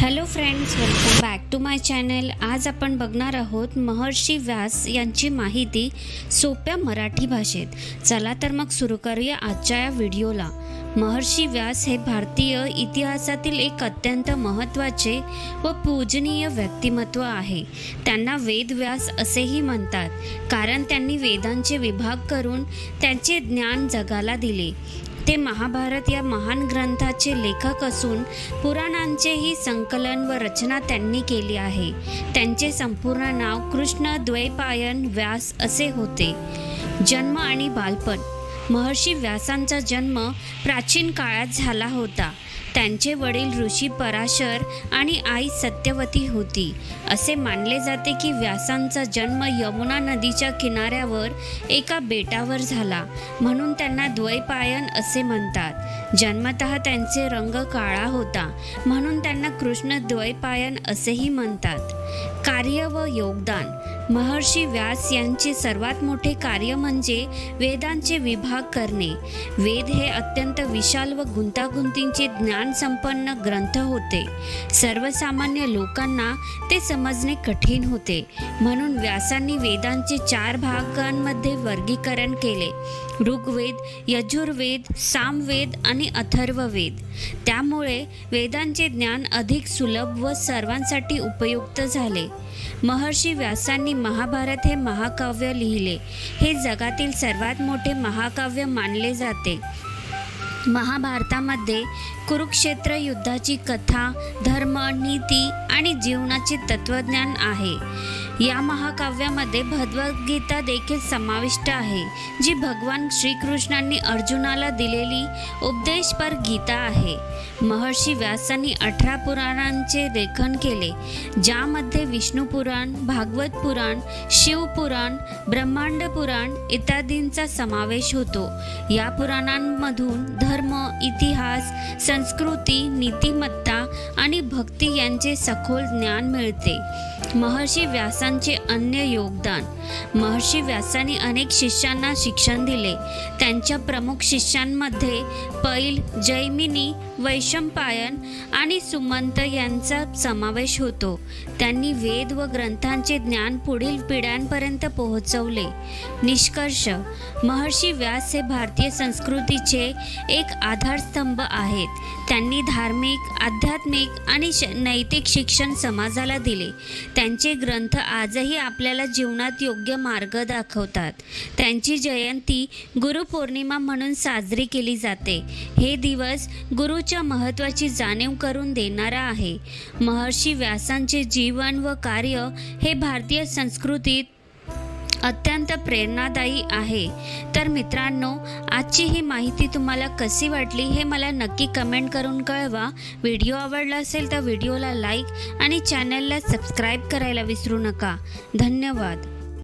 Hello friends welcome back to my channel आज आपण बघणार आहोत महर्षी व्यास यांची माहिती सोप्या मराठी भाषेत. चला तर मग सुरू करूया आजच्या या व्हिडिओला. महर्षी व्यास हे भारतीय इतिहासातील एक अत्यंत महत्त्वाचे व पूजनीय व्यक्तिमत्व आहे. त्यांना वेदव्यास असेही म्हणतात. कारण त्यांनी वेदांचे विभाग करून त्यांचे ज्ञान जगाला दिले. ते महाभारत या महान ग्रंथाचे लेखक असून पुराणांचेही संकलन व रचना त्यांनी केली आहे. त्यांचे संपूर्ण नाव कृष्ण द्वैपायन व्यास असे होते. जन्म आणि बालपण. महर्षी व्यासांचा जन्म प्राचीन काळात झाला होता. त्यांचे वडील ऋषी पराशर आणि आई सत्यवती होती. असे मानले जाते की व्यासांचा जन्म यमुना नदीच्या किनाऱ्यावर एका बेटावर झाला. म्हणून त्यांना द्वैपायन असे म्हणतात. जन्मतः त्यांचे रंग काळा होता. म्हणून त्यांना कृष्ण द्वैपायन असेही म्हणतात. कार्य व योगदान. महर्षी व्यास यांचे सर्वात मोठे कार्य म्हणजे वेदांचे विभाग करणे. वेद हे अत्यंत विशाल व गुंतागुंतींचे ज्ञान संपन्न ग्रंथ होते. सर्वसामान्य लोकांना ते समजणे कठीण होते. म्हणून व्यासांनी वेदांचे चार भागांमध्ये वर्गीकरण केले. ऋग्वेद यजुर्वेद सामवेद आणि अथर्ववेद. त्यामुळे वेदांचे ज्ञान अधिक सुलभ व सर्वांसाठी उपयुक्त झाले. महर्षी व्यासांनी महाभारत हे महाकाव्य लिहिले. हे जगातील सर्वात मोठे महाकाव्य मानले जाते. महाभारतामध्ये कुरुक्षेत्र युद्धाची कथा धर्म नीती आणि जीवनाचे तत्वज्ञान आहे. या महाकाव्यामध्ये भगवद्गीता देखील समाविष्ट आहे जी भगवान श्रीकृष्णांनी अर्जुनाला दिलेली उपदेशपर गीता आहे. महर्षी व्यासांनी अठरा पुराणांचे लेखन केले ज्यामध्ये विष्णू पुराण भागवत पुराण शिवपुराण ब्रह्मांड पुराण इत्यादींचा समावेश होतो. या पुराणांमधून धर्म इतिहास संस्कृती नीतिमत्ता आणि भक्ती यांचे सखोल ज्ञान मिळते. महर्षी व्यासांचे अन्य योगदान. महर्षी व्यासांनी अनेक शिष्यांना शिक्षण दिले. त्यांच्या प्रमुख शिष्यांमध्ये पैल जैमिनी वैशंपायन आणि सुमंत यांचा समावेश होतो. त्यांनी वेद व ग्रंथांचे ज्ञान पुढील पिढ्यांपर्यंत पोहोचवले. निष्कर्ष. महर्षी व्यास हे भारतीय संस्कृतीचे एक आधारस्तंभ आहेत. त्यांनी धार्मिक आध्यात्मिक आणि श नैतिक शिक्षण समाजाला दिले. त्यांचे ग्रंथ आजही आपल्याला जीवनात योग्य मार्ग दाखवतात. त्यांची जयंती गुरुपौर्णिमा म्हणून साजरी केली जाते. हे दिवस गुरुच्या महत्त्वाची जाणीव करून देणारा आहे. महर्षी व्यासांचे जीवन व कार्य हे भारतीय संस्कृतीत अत्यंत प्रेरणादायी आहे. तर मित्रांनो आजची ही माहिती तुम्हाला कशी वाटली हे मला नक्की कमेंट करून कळवा. व्हिडिओ आवडला असेल तर व्हिडिओला लाईक आणि चॅनलला सबस्क्राईब करायला विसरू नका. धन्यवाद.